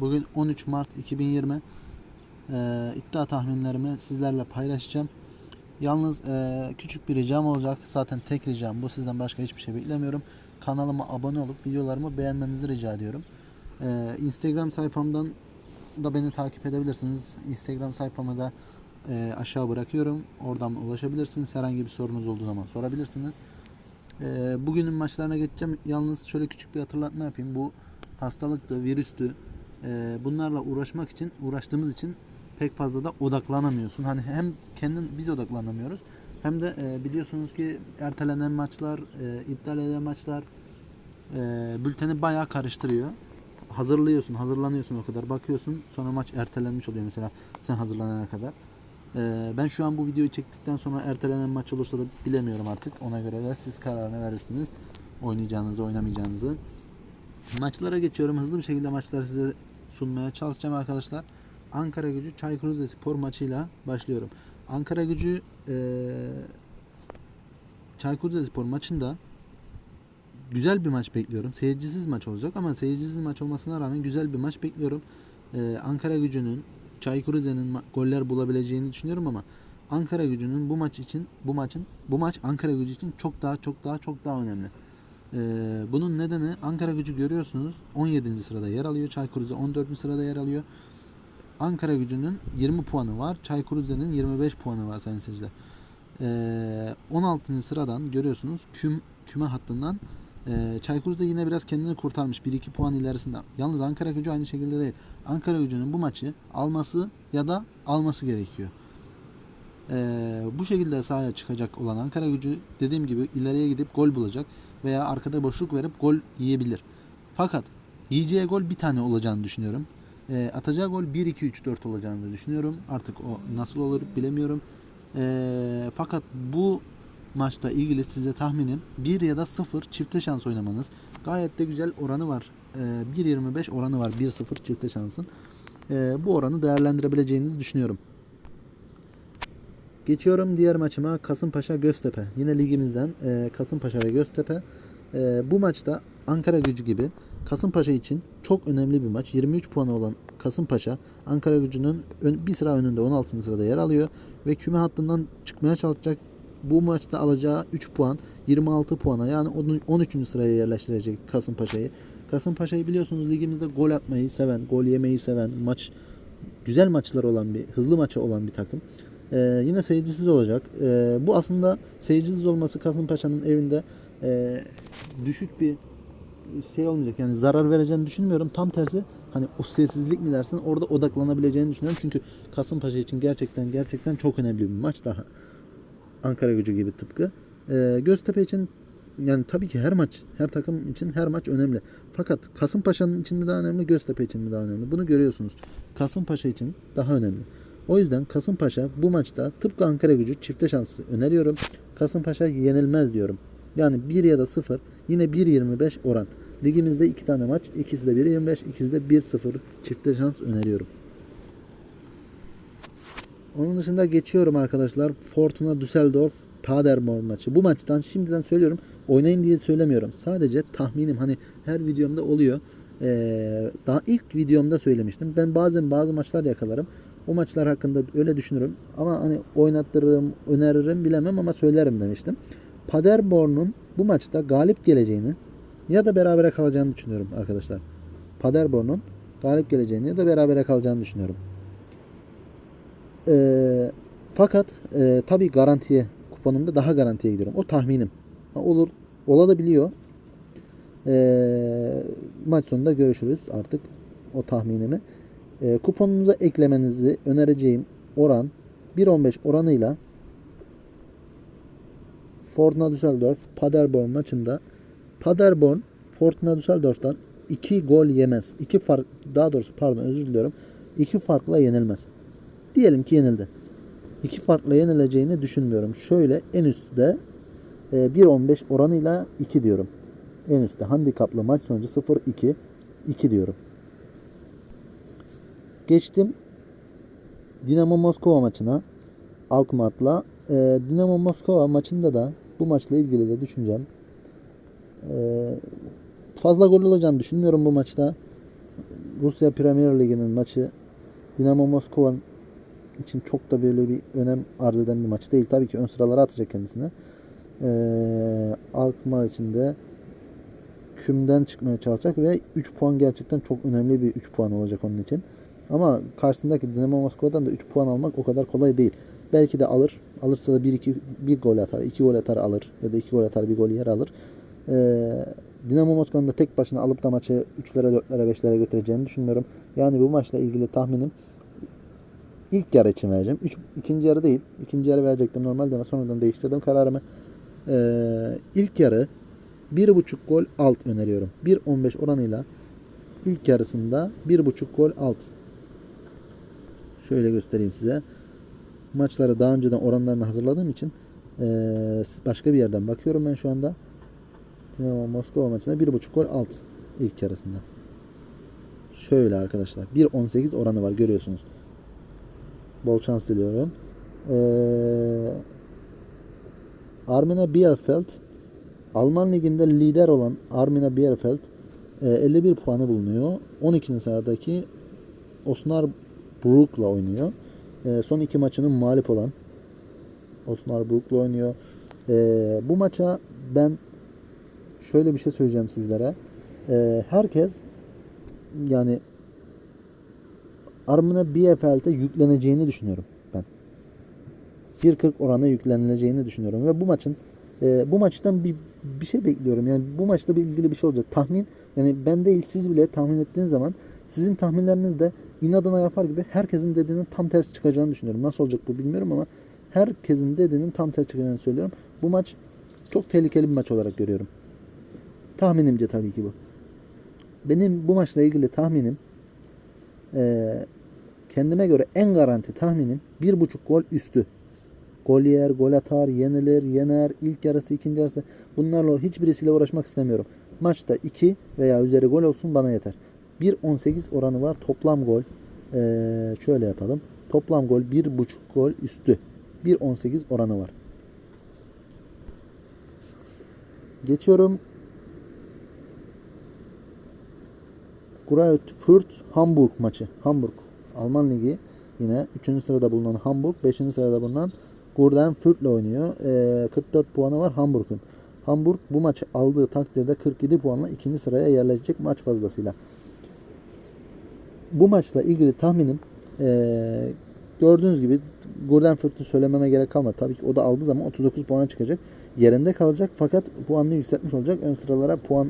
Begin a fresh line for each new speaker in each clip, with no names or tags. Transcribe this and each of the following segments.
Bugün 13 Mart 2020. Ee, iddia tahminlerimi sizlerle paylaşacağım. Yalnız e, küçük bir ricam olacak. Zaten tek ricam bu. Sizden başka hiçbir şey beklemiyorum. Kanalıma abone olup videolarımı beğenmenizi rica ediyorum. Ee, Instagram sayfamdan da beni takip edebilirsiniz. Instagram sayfamı da e, aşağı bırakıyorum. Oradan ulaşabilirsiniz. Herhangi bir sorunuz olduğu zaman sorabilirsiniz. Ee, bugünün maçlarına geçeceğim. Yalnız şöyle küçük bir hatırlatma yapayım. Bu hastalıktı, virüstü. Ee, bunlarla uğraşmak için, uğraştığımız için pek fazla da odaklanamıyorsun. Hani hem kendin biz odaklanamıyoruz. Hem de e, biliyorsunuz ki ertelenen maçlar, e, iptal edilen maçlar e, bülteni bayağı karıştırıyor. Hazırlıyorsun, hazırlanıyorsun o kadar. Bakıyorsun sonra maç ertelenmiş oluyor mesela sen hazırlanana kadar. Ben şu an bu videoyu çektikten sonra ertelenen maç olursa da bilemiyorum artık. Ona göre de siz kararını verirsiniz. Oynayacağınızı, oynamayacağınızı. Maçlara geçiyorum. Hızlı bir şekilde maçları size sunmaya çalışacağım arkadaşlar. Ankara Gücü Çaykur Rizespor maçıyla başlıyorum. Ankara Gücü eee Çaykur Rizespor maçında güzel bir maç bekliyorum. Seyircisiz maç olacak ama seyircisiz maç olmasına rağmen güzel bir maç bekliyorum. Ee, Ankara Gücü'nün Çaykur Rize'nin goller bulabileceğini düşünüyorum ama Ankara Gücü'nün bu maç için bu maçın bu maç Ankara Gücü için çok daha çok daha çok daha önemli. Ee, bunun nedeni Ankara Gücü görüyorsunuz 17. sırada yer alıyor. Çaykur Rize 14. sırada yer alıyor. Ankara Gücü'nün 20 puanı var. Çaykur Rize'nin 25 puanı var sayın seyirciler. Ee, 16. sıradan görüyorsunuz küm küme hattından ee, Çaykur Rize yine biraz kendini kurtarmış. 1-2 puan ilerisinde. Yalnız Ankara gücü aynı şekilde değil. Ankara gücünün bu maçı alması ya da alması gerekiyor. Ee, bu şekilde sahaya çıkacak olan Ankara gücü dediğim gibi ileriye gidip gol bulacak veya arkada boşluk verip gol yiyebilir. Fakat yiyeceği gol bir tane olacağını düşünüyorum. Ee, atacağı gol 1-2-3-4 olacağını düşünüyorum. Artık o nasıl olur bilemiyorum. Ee, fakat bu maçta ilgili size tahminim 1 ya da 0 çifte şans oynamanız. Gayet de güzel oranı var. Ee, 1.25 oranı var 1-0 çifte şansın. Ee, bu oranı değerlendirebileceğinizi düşünüyorum. Geçiyorum diğer maçıma Kasımpaşa Göztepe. Yine ligimizden e, Kasımpaşa ve Göztepe. E, bu maçta Ankara gücü gibi Kasımpaşa için çok önemli bir maç. 23 puanı olan Kasımpaşa Ankara gücünün ön- bir sıra önünde 16. sırada yer alıyor ve küme hattından çıkmaya çalışacak. Bu maçta alacağı 3 puan 26 puana yani onu 13. sıraya yerleştirecek Kasımpaşa'yı. Kasımpaşa'yı biliyorsunuz ligimizde gol atmayı seven, gol yemeyi seven, maç güzel maçlar olan bir, hızlı maçı olan bir takım. Ee, yine seyircisiz olacak. Ee, bu aslında seyircisiz olması Kasımpaşa'nın evinde e, düşük bir şey olmayacak. Yani zarar vereceğini düşünmüyorum. Tam tersi hani o sessizlik mi dersin orada odaklanabileceğini düşünüyorum. Çünkü Kasımpaşa için gerçekten gerçekten çok önemli bir maç daha. Ankara gücü gibi tıpkı. Ee, Göztepe için yani tabii ki her maç, her takım için her maç önemli. Fakat Kasımpaşa'nın için mi daha önemli, Göztepe için mi daha önemli? Bunu görüyorsunuz. Kasımpaşa için daha önemli. O yüzden Kasımpaşa bu maçta tıpkı Ankara gücü çifte şansı öneriyorum. Kasımpaşa yenilmez diyorum. Yani 1 ya da 0 yine 1.25 oran. Ligimizde iki tane maç. ikisi de 1.25 ikisi de 1-0 çifte şans öneriyorum. Onun dışında geçiyorum arkadaşlar. Fortuna Düsseldorf Paderborn maçı. Bu maçtan şimdiden söylüyorum. Oynayın diye söylemiyorum. Sadece tahminim hani her videomda oluyor. Ee, daha ilk videomda söylemiştim. Ben bazen bazı maçlar yakalarım. O maçlar hakkında öyle düşünürüm. Ama hani oynattırırım, öneririm bilemem ama söylerim demiştim. Paderborn'un bu maçta galip geleceğini ya da berabere kalacağını düşünüyorum arkadaşlar. Paderborn'un galip geleceğini ya da berabere kalacağını düşünüyorum. Ee, fakat e, tabii garantiye kuponumda daha garantiye gidiyorum. O tahminim. Ha, olur. Olabiliyor. Ee, maç sonunda görüşürüz artık o tahminimi. Ee, kuponunuza eklemenizi önereceğim oran 1.15 oranıyla Fortuna Düsseldorf Paderborn maçında Paderborn Fortuna Düsseldorf'tan 2 gol yemez. 2 fark daha doğrusu pardon özür diliyorum. 2 farkla yenilmez. Diyelim ki yenildi. İki farkla yenileceğini düşünmüyorum. Şöyle en üstte e, 1.15 oranıyla 2 diyorum. En üstte handikaplı maç sonucu 0-2 2 diyorum. Geçtim Dinamo Moskova maçına Alkmaar'la. E, Dinamo Moskova maçında da bu maçla ilgili de düşüncem e, fazla gol olacağını düşünmüyorum bu maçta. Rusya Premier Ligi'nin maçı Dinamo Moskova için çok da böyle bir önem arz eden bir maç değil. Tabii ki ön sıralara atacak kendisine. Ee, Alkmaar için de kümden çıkmaya çalışacak ve 3 puan gerçekten çok önemli bir 3 puan olacak onun için. Ama karşısındaki Dinamo Moskova'dan da 3 puan almak o kadar kolay değil. Belki de alır. Alırsa da 1 2 bir gol atar, 2 gol atar alır ya da 2 gol atar, bir gol yer alır. Ee, Dinamo Moskova'nın da tek başına alıp da maçı 3'lere, 4'lere, 5'lere götüreceğini düşünmüyorum. Yani bu maçla ilgili tahminim ilk yarı için vereceğim. Üç, ikinci yarı değil. İkinci yarı verecektim normalde ama sonradan değiştirdim kararımı. Ee, ilk yarı 1.5 gol alt öneriyorum. 1.15 oranıyla ilk yarısında 1.5 gol alt. Şöyle göstereyim size. Maçları daha önceden oranlarını hazırladığım için ee, başka bir yerden bakıyorum ben şu anda. Dinamo Moskova maçında 1.5 gol alt ilk yarısında. Şöyle arkadaşlar. 1.18 oranı var görüyorsunuz. Bol şans diliyorum. Ee, Armina Bielefeld Alman liginde lider olan Armina Bielefeld e, 51 puanı bulunuyor. 12. sıradaki Osnabrück'la oynuyor. E, son iki maçının mağlup olan Osnabrück'la oynuyor. E, bu maça ben şöyle bir şey söyleyeceğim sizlere. E, herkes yani Armina Bielefeld'e yükleneceğini düşünüyorum ben. 1.40 orana yüklenileceğini düşünüyorum ve bu maçın e, bu maçtan bir bir şey bekliyorum. Yani bu maçta bir ilgili bir şey olacak. Tahmin yani ben değil siz bile tahmin ettiğiniz zaman sizin tahminleriniz de inadına yapar gibi herkesin dediğinin tam tersi çıkacağını düşünüyorum. Nasıl olacak bu bilmiyorum ama herkesin dediğinin tam tersi çıkacağını söylüyorum. Bu maç çok tehlikeli bir maç olarak görüyorum. Tahminimce tabii ki bu. Benim bu maçla ilgili tahminim eee kendime göre en garanti tahminim 1.5 gol üstü. Gol yer, gol atar, yenilir, yener, ilk yarısı, ikinci yarısı. Bunlarla hiçbirisiyle uğraşmak istemiyorum. Maçta 2 veya üzeri gol olsun bana yeter. 1.18 oranı var. Toplam gol. Ee, şöyle yapalım. Toplam gol 1.5 gol üstü. 1.18 oranı var. Geçiyorum. Greutfurt Hamburg maçı. Hamburg. Alman Ligi yine 3. sırada bulunan Hamburg, 5. sırada bulunan Gurden Fürth ile oynuyor. Ee, 44 puanı var Hamburg'un. Hamburg bu maçı aldığı takdirde 47 puanla 2. sıraya yerleşecek maç fazlasıyla. Bu maçla ilgili tahminim ee, gördüğünüz gibi Gurden Fürth'ü söylememe gerek kalmadı. Tabii ki o da aldığı zaman 39 puana çıkacak. Yerinde kalacak fakat puanını yükseltmiş olacak. Ön sıralara puan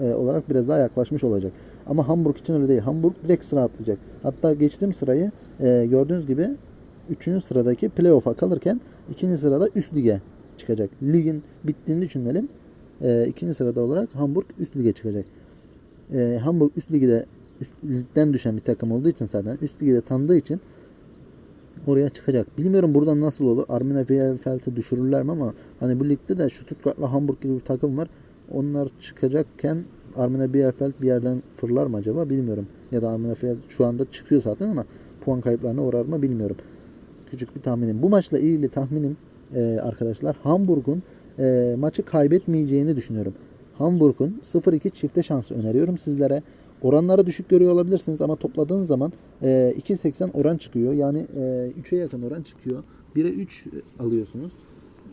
e, olarak biraz daha yaklaşmış olacak. Ama Hamburg için öyle değil. Hamburg direkt sıra atlayacak. Hatta geçtiğim sırayı e, gördüğünüz gibi 3. sıradaki playoff'a kalırken 2. sırada üst lige çıkacak. Ligin bittiğini düşünelim. 2. E, sırada olarak Hamburg üst lige çıkacak. E, Hamburg üst ligde üst ligden düşen bir takım olduğu için zaten üst ligde tanıdığı için oraya çıkacak. Bilmiyorum buradan nasıl olur. Arminia Bielefeld'i düşürürler mi ama hani bu ligde de Stuttgart'la Hamburg gibi bir takım var. Onlar çıkacakken Arminia Bielefeld bir yerden fırlar mı acaba bilmiyorum. Ya da Arminia Bielefeld şu anda çıkıyor zaten ama puan kayıplarına uğrar mı bilmiyorum. Küçük bir tahminim. Bu maçla ilgili tahminim e, arkadaşlar Hamburg'un e, maçı kaybetmeyeceğini düşünüyorum. Hamburg'un 0-2 çifte şansı öneriyorum sizlere. Oranları düşük görüyor olabilirsiniz ama topladığınız zaman e, 2.80 oran çıkıyor. Yani e, 3'e yakın oran çıkıyor. 1'e 3 alıyorsunuz.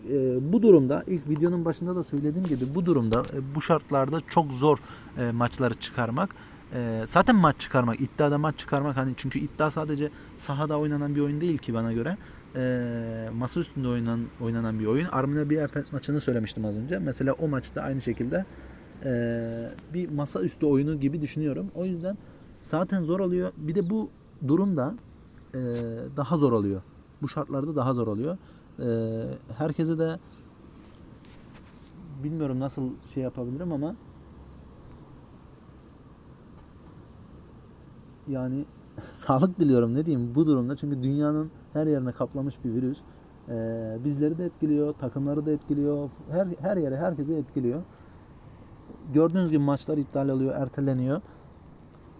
E, bu durumda ilk videonun başında da söylediğim gibi bu durumda e, bu şartlarda çok zor e, maçları çıkarmak. E, zaten maç çıkarmak, iddiada maç çıkarmak hani çünkü iddia sadece sahada oynanan bir oyun değil ki bana göre. E, masa üstünde oynanan oynanan bir oyun. Arminia Bielefeld maçını söylemiştim az önce. Mesela o maçta aynı şekilde e, bir masa üstü oyunu gibi düşünüyorum. O yüzden zaten zor oluyor. Bir de bu durumda e, daha zor oluyor. Bu şartlarda daha zor oluyor. E, herkese de bilmiyorum nasıl şey yapabilirim ama yani sağlık diliyorum ne diyeyim bu durumda çünkü dünyanın her yerine kaplamış bir virüs. Ee, bizleri de etkiliyor, takımları da etkiliyor, her her yere herkese etkiliyor. Gördüğünüz gibi maçlar iptal oluyor, erteleniyor.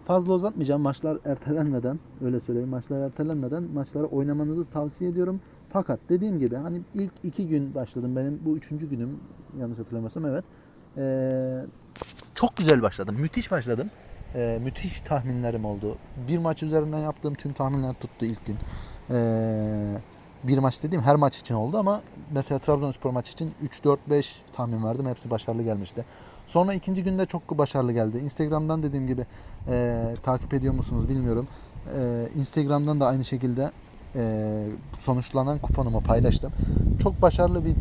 Fazla uzatmayacağım. Maçlar ertelenmeden, öyle söyleyeyim. Maçlar ertelenmeden maçları oynamanızı tavsiye ediyorum. Fakat dediğim gibi hani ilk iki gün başladım. Benim bu üçüncü günüm yanlış hatırlamıyorsam evet. Ee, çok güzel başladım. Müthiş başladım. Ee, müthiş tahminlerim oldu. Bir maç üzerinden yaptığım tüm tahminler tuttu ilk gün. Ee, bir maç dediğim her maç için oldu ama mesela Trabzonspor maç için 3 4 5 tahmin verdim. Hepsi başarılı gelmişti. Sonra ikinci günde çok başarılı geldi. Instagram'dan dediğim gibi e, takip ediyor musunuz bilmiyorum. E, Instagram'dan da aynı şekilde e, sonuçlanan kuponumu paylaştım. Çok başarılı bir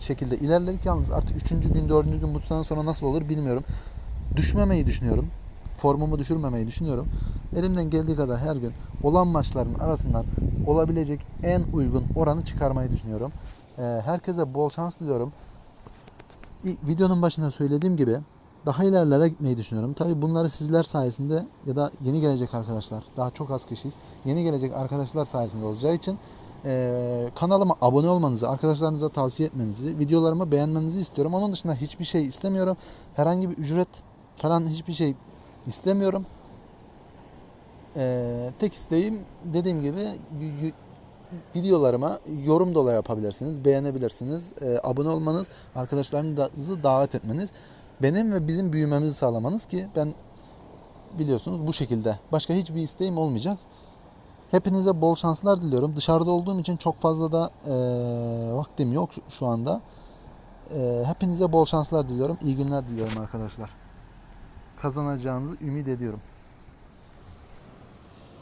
şekilde ilerledik yalnız artık 3. gün 4. gün bu sonra nasıl olur bilmiyorum. Düşmemeyi düşünüyorum. Formumu düşürmemeyi düşünüyorum. Elimden geldiği kadar her gün olan maçların arasından olabilecek en uygun oranı çıkarmayı düşünüyorum. Ee, herkese bol şans diliyorum. Videonun başında söylediğim gibi daha ilerlere gitmeyi düşünüyorum. Tabii bunları sizler sayesinde ya da yeni gelecek arkadaşlar, daha çok az kişiyiz. Yeni gelecek arkadaşlar sayesinde olacağı için eee, kanalıma abone olmanızı, arkadaşlarınıza tavsiye etmenizi, videolarımı beğenmenizi istiyorum. Onun dışında hiçbir şey istemiyorum. Herhangi bir ücret falan hiçbir şey istemiyorum. Eee, tek isteğim dediğim gibi videolarıma yorum dolayı yapabilirsiniz, beğenebilirsiniz, Eee, abone olmanız, arkadaşlarınızı davet etmeniz, benim ve bizim büyümemizi sağlamanız ki ben biliyorsunuz bu şekilde. Başka hiçbir isteğim olmayacak. Hepinize bol şanslar diliyorum. Dışarıda olduğum için çok fazla da eee, vaktim yok şu- anda. Eee, hepinize bol şanslar diliyorum. İyi günler diliyorum arkadaşlar. Kazanacağınızı ümit ediyorum.